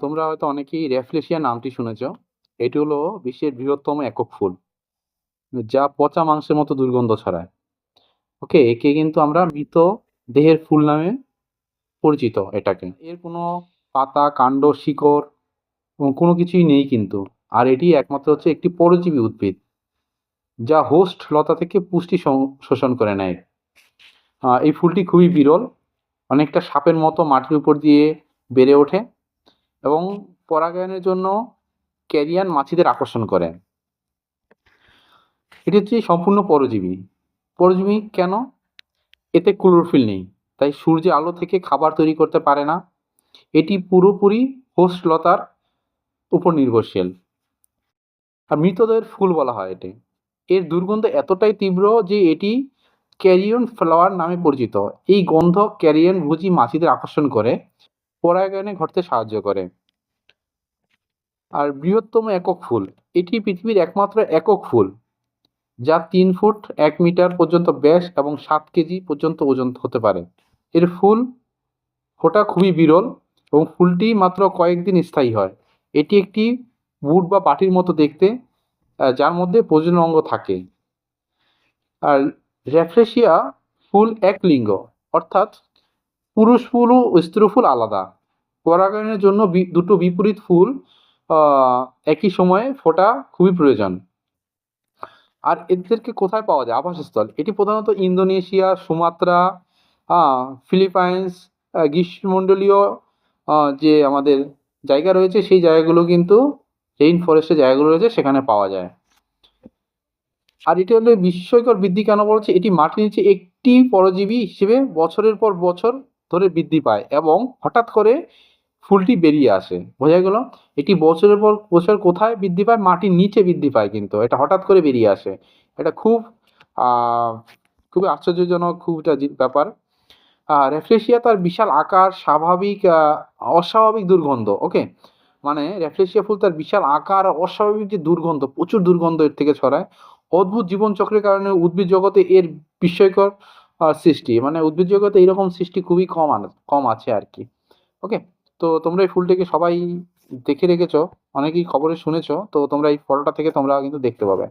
তোমরা হয়তো অনেকেই রেফ্লেশিয়া নামটি শুনেছ। এটি হলো বিশ্বের বৃহত্তম একক ফুল। যা পচা মাংসের মতো দুর্গন্ধ ছড়ায়। ওকে? একে কিন্তু আমরা মৃত দেহের ফুল নামে পরিচিত এটাকে। এর কোনো পাতা, কাণ্ড, শিকড় এবং কোনো কিছুই নেই কিন্তু। আর এটি একমাত্র হচ্ছে একটি পরজীবী উদ্ভিদ। যা হোস্ট লতা থেকে পুষ্টি শোষণ করে নেয়। এই ফুলটি খুবই বিরল। অনেকটা সাপের মতো মাটির উপর দিয়ে বেড়ে ওঠে এবং পরাগায়নের জন্য ক্যারিয়ান মাছিদের আকর্ষণ করে। এটি হচ্ছে সম্পূর্ণ পরজীবী। পরজীবী কেন? এতে ক্লোরোফিল নেই। তাই সূর্যের আলো থেকে খাবার তৈরি করতে পারে না। এটি পুরোপুরি হোস্ট লতার উপর নির্ভরশীল। আর মৃতদেহের ফুল বলা হয় এটি। এর দুর্গন্ধ এতটাই তীব্র যে এটি ক্যারিয়ন ফ্লাওয়ার নামে পরিচিত। এই গন্ধ ক্যারিয়ন ভুজি মাছিদের আকর্ষণ করে পরাগায়নে ঘটতে সাহায্য করে। আর বৃহত্তম একক ফুল। এটি পৃথিবীর একমাত্র একক ফুল, যা তিন ফুট, এক মিটার পর্যন্ত ব্যাস এবং সাত কেজি পর্যন্ত ওজন হতে পারে। এর ফুল ফোটা খুবই বিরল এবং ফুলটি মাত্র কয়েকদিন স্থায়ী হয়। এটি একটি বুট বা বাটির মতো দেখতে যার মধ্যে প্রজনন অঙ্গ থাকে। আর র্যাফ্লেশিয়া ফুল এক লিঙ্গ, অর্থাৎ পুরুষ ফুল ও স্ত্রী ফুল আলাদা। পরাগায়নের জন্য দুটো বিপরীত ফুল একই সময়ে ফোটা খুবই প্রয়োজন। আর এদেরকে কোথায় পাওয়া যায়? আবাসস্থল। এটি প্রধানত ইন্দোনেশিয়া, সুমাত্রা, ফিলিপাইন্স, গ্রীষ্মমণ্ডলীয় যে আমাদের জায়গা রয়েছে সেই জায়গাগুলো কিন্তু রেইন ফরেস্টের জায়গাগুলো রয়েছে সেখানে পাওয়া যায়। আর এটি হলো বিস্ময়কর বৃদ্ধি কেন বলছে? এটি মাটির নিচে একটি পরজীবী হিসেবে বছরের পর বছর ধরে বৃদ্ধি পায় এবং হঠাৎ করে ফুলটি বেরিয়ে আসে। বোঝা গেল? এটি বছরের পর বছর কোথায় বৃদ্ধি পায়? মাটির নিচে বৃদ্ধি পায় কিন্তু। এটা হঠাৎ করে বেরিয়ে আসে। এটা খুব খুবই আশ্চর্যজনক খুব একটা ব্যাপার। আ র্যাফ্লেশিয়া তার বিশাল আকার, স্বাভাবিক অস্বাভাবিক দুর্গন্ধ। ওকে? মানে র্যাফ্লেশিয়া ফুল তার বিশাল আকার অস্বাভাবিক যে দুর্গন্ধ, প্রচুর দুর্গন্ধ এর থেকে ছড়ায়। অদ্ভুত জীবনচক্রের কারণে উদ্ভিদ জগতে এর বিস্ময়কর সৃষ্টি। মানে উদ্ভিদ জগতে এরকম সৃষ্টি খুবই কম কম আছে আর কি ওকে? তো তোমরা এই ফুলটিকে সবাই দেখে রেখেছ। অনেকেই খবরে শুনেছো, তো তোমরা এই ফটোটা থেকে তোমরা কিন্তু দেখতে পাবে।